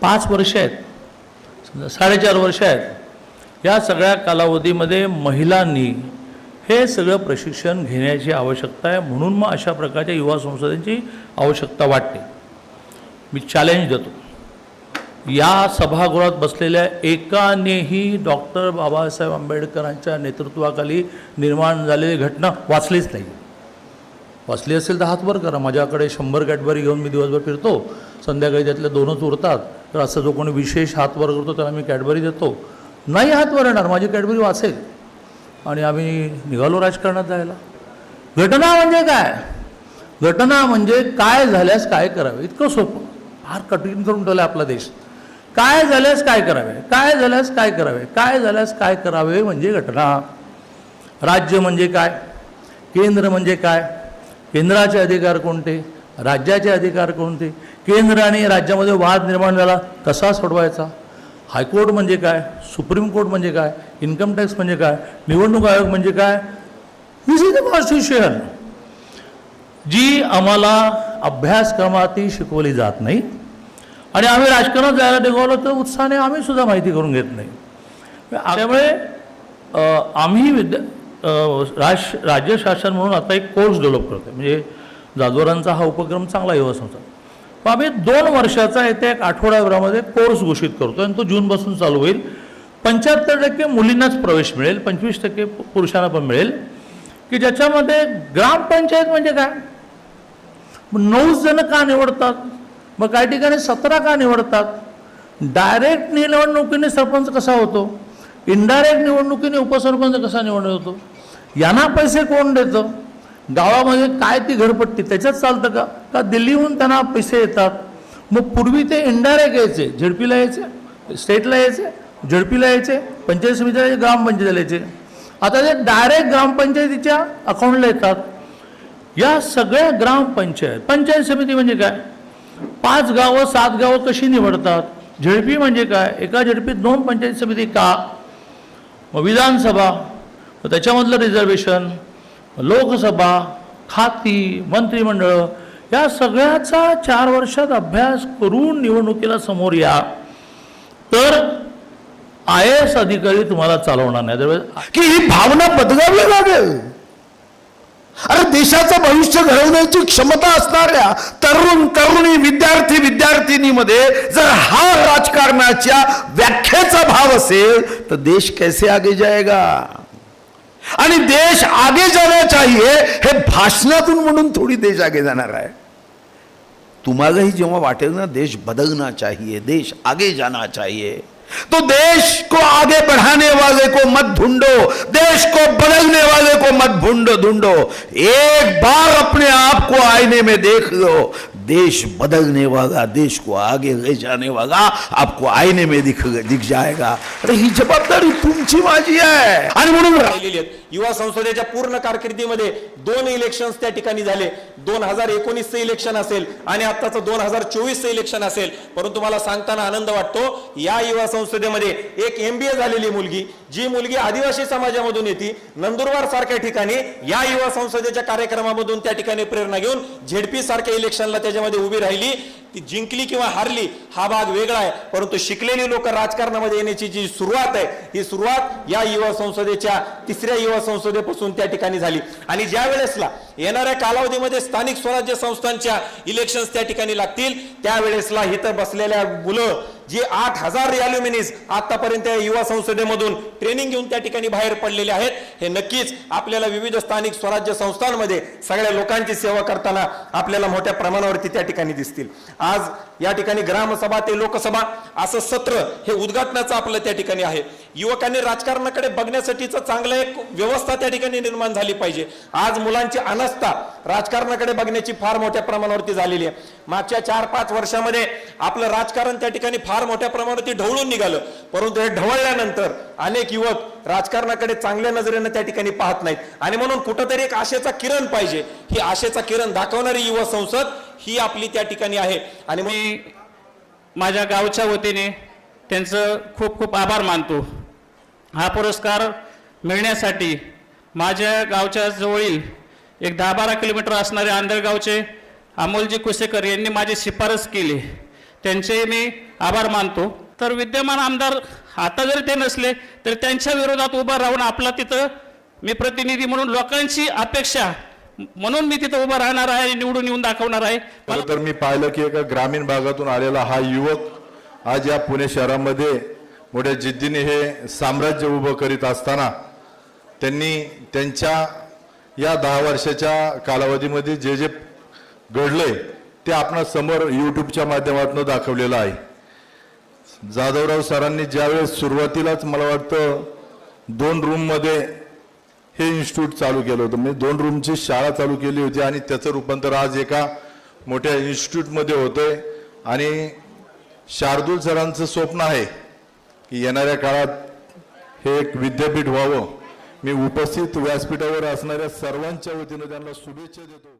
पाच वर्ष आहेत. समजा साडेचार वर्ष आहेत. या सगळ्या कालावधीमध्ये महिलांनी हे सगळं प्रशिक्षण घेण्याची आवश्यकता आहे. म्हणून मग अशा प्रकारच्या युवा संसदेची आवश्यकता वाटते. मी चॅलेंज देतो. या सभागृहात बसलेल्या एकानेही डॉक्टर बाबासाहेब आंबेडकरांच्या नेतृत्वाखाली निर्माण झालेली घटना वाचलीच नाही. वाचली असेल तर हातभर करा. माझ्याकडे शंभर कॅडबरी घेऊन मी दिवसभर फिरतो. संध्याकाळी त्यातले दोनच उरतात. तर असं जो कोणी विशेष हातवर करतो त्याला मी कॅडबरी देतो. नाही हातवर येणार माझी कॅडबरी वाचेल. आणि आम्ही निघालो राजकारणात जायला. घटना म्हणजे काय? घटना म्हणजे काय झाल्यास काय करावे? इतकं सोपं. फार कठीण करून ठेवलं आपला देश. काय झाल्यास काय करावे? काय झाल्यास काय करावे? काय झाल्यास काय करावे म्हणजे घटना. राज्य म्हणजे काय? केंद्र म्हणजे काय? केंद्राचे अधिकार कोणते? राज्याचे अधिकार कोणते? केंद्र आणि राज्यामध्ये वाद निर्माण झाला कसा सोडवायचा? हायकोर्ट म्हणजे काय? सुप्रीम कोर्ट म्हणजे काय? इन्कम टॅक्स म्हणजे काय? निवडणूक आयोग म्हणजे काय? दिस इज द कॉन्स्टिट्युशन जी आम्हाला अभ्यासक्रमातही शिकवली जात नाही. आणि आम्ही राजकारणात जायला निघालो तर उत्साहाने आम्ही सुद्धा माहिती करून घेत नाही. त्यामुळे आम्ही विद्या राज राज्य शासन म्हणून आता एक कोर्स डेव्हलप करतो म्हणजे जाधवरांचा हा उपक्रम चांगला युवा संस्था. मग आम्ही दोन वर्षाचा येत्या एक आठवड्याभरामध्ये कोर्स घोषित करतो आणि तो जूनपासून चालू होईल. पंच्याहत्तर टक्के मुलींनाच प्रवेश मिळेल पंचवीस टक्के पुरुषांना पण मिळेल. की ज्याच्यामध्ये ग्रामपंचायत म्हणजे काय? मग नऊच जण का निवडतात? मग काही ठिकाणी सतरा का निवडतात? डायरेक्ट निवडणुकीने सरपंच कसा होतो? इनडायरेक्ट निवडणुकीने उपसरपंच कसा निवडून होतो यांना पैसे कोण देतं? गावामध्ये काय ती घरपट्टी? त्याच्यात चालतं का? का दिल्लीहून त्यांना पैसे येतात? मग पूर्वी ते इनडायरेक्ट यायचे. झेडपीला यायचे स्टेटला यायचे झेडपीला यायचे पंचायत समितीला यायचे ग्रामपंचायतीला यायचे. आता ते डायरेक्ट ग्रामपंचायतीच्या अकाउंटला येतात. या सगळ्या ग्रामपंचायत पंचायत समिती म्हणजे काय? पाच गावं सात गावं कशी निवडतात? झेडपी म्हणजे काय? एका झेडपीत दोन पंचायत समिती का? मग विधानसभा मग त्याच्यामधलं रिझर्वेशन लोकसभा खाती मंत्रिमंडळ या सगळ्याचा चार वर्षात अभ्यास करून निवडणुकीला समोर या. तर आय एस अधिकारी तुम्हाला चालवणार नाही. की ही भावना बदलावी लागेल. अरे देशाचं भविष्य घडवण्याची क्षमता असणाऱ्या तरुण तरुणी विद्यार्थी विद्यार्थिनीमध्ये जर हा राजकारणाच्या व्याख्येचा भाव असेल तर देश कैसे आगे जाएगा? आणि देश आगे जाना चाहिए हे भाषणातून म्हणून थोडी देश आगे जाणार आहे. तुम्हालाही जेव्हा वाटेल ना देश बदलना चाहिए देश आगे जाना चाहिए. तो देश को आगे बढ़ाने वाले को मत ढूंढो, देश को बदलने वाले को मत ढूंढो ढूंढो। एक बार अपने आप को आईने में देख लो देश बदलने वाला देश को आगे ले जाने वाला आपको आईने में दिख दिख जाएगा। अरे ही जबाबदारी तुमची माझी आहे। आणि म्हणून राहिलेली आहेत. युवा संसदेच्या पूर्ण कारकिर्दीमध्ये दोन इलेक्शन त्या ठिकाणी झाले. दोन हजार एकोणीसचं इलेक्शन असेल आणि आताचं दोन हजार चोवीसचं इलेक्शन असेल. परंतु मला सांगताना आनंद वाटतो या युवा संसदेमध्ये एक एमबीए झालेली मुलगी जी मुलगी आदिवासी समाजामधून येते नंदुरबार सारख्या ठिकाणी या युवा संसदेच्या कार्यक्रमामधून त्या ठिकाणी प्रेरणा घेऊन झेडपी सारख्या इलेक्शनला त्याच्या मध्ये उभी राहिली. ती जिंकली किंवा हारली हा भाग वेगळा आहे. परंतु शिकलेली लोक राजकारणामध्ये येण्याची जी सुरुवात आहे ही सुरुवात या युवा संसदेच्या तिसऱ्या युवा संसदेपासून त्या ठिकाणी झाली. आणि ज्या वेळेसला येणाऱ्या कालावधीमध्ये स्थानिक स्वराज्य संस्थांच्या इलेक्शन त्या ठिकाणी लागतील त्यावेळेसला इथं बसलेल्या मुलं जी आठ हजार रॅल्युमिनीज आतापर्यंत या युवा संसदेमधून ट्रेनिंग घेऊन त्या ठिकाणी बाहेर पडलेले आहेत हे नक्कीच आपल्याला विविध स्थानिक स्वराज्य संस्थांमध्ये सगळ्या लोकांची सेवा करताना आपल्याला मोठ्या प्रमाणावरती त्या ठिकाणी दिसतील. आज या ठिकाणी ग्रामसभा ते लोकसभा असं सत्र हे उद्घाटनाचं आपलं त्या ठिकाणी आहे. युवकांनी राजकारणाकडे बघण्यासाठीचं चांगलं एक व्यवस्था त्या ठिकाणी निर्माण झाली पाहिजे. आज मुलांची अनास्था राजकारणाकडे बघण्याची फार मोठ्या प्रमाणावरती झालेली आहे. मागच्या चार पाच वर्षामध्ये आपलं राजकारण त्या ठिकाणी फार मोठ्या प्रमाणावरती ढवळून निघालं. परंतु हे ढवळल्यानंतर अनेक युवक राजकारणाकडे चांगल्या नजरेनं त्या ठिकाणी पाहत नाहीत. आणि म्हणून कुठंतरी एक आशेचा किरण पाहिजे. ही आशेचा किरण दाखवणारी युवा संसद ही आपली त्या ठिकाणी आहे. आणि मी माझ्या गावच्या वतीने त्यांचं खूप खूप आभार मानतो. हा पुरस्कार मिळण्यासाठी माझ्या गावच्या जवळील एक दहा बारा किलोमीटर असणारे आंधळगावचे अमोलजी कुसेकर यांनी माझी शिफारस केली. त्यांचेही मी आभार मानतो. तर विद्यमान आमदार आता जरी ते नसले तर त्यांच्या विरोधात उभं राहून आपला तिथं मी प्रतिनिधी म्हणून लोकांची अपेक्षा म्हणून मी तिथं उभं राहणार आहे निवडून येऊन दाखवणार आहे. खरं तर मी पाहिलं की एका ग्रामीण भागातून आलेला हा युवक आज या पुणे शहरामध्ये मोठ्या जिद्दीने हे साम्राज्य उभं करीत असताना त्यांनी त्यांच्या या दहा वर्षाच्या कालावधीमध्ये जे जे घडलंय ते आपणा समोर युट्यूबच्या माध्यमातून दाखवलेलं आहे. जाधवराव सरांनी ज्यावेळेस सुरुवातीलाच मला वाटतं दोन रूममध्ये हे इन्स्टिट्यूट चालू केलं होतं. म्हणजे दोन रूमची शाळा चालू केली होती आणि त्याचं रूपांतर आज एका मोठ्या इन्स्टिट्यूटमध्ये होतंय. आणि शार्दूल सरांचं स्वप्न आहे की येणाऱ्या काळात हे एक विद्यापीठ व्हावं. मी उपस्थित व्यासपीठावर असणाऱ्या सर्वांच्या वतीनं त्यांना शुभेच्छा देतो.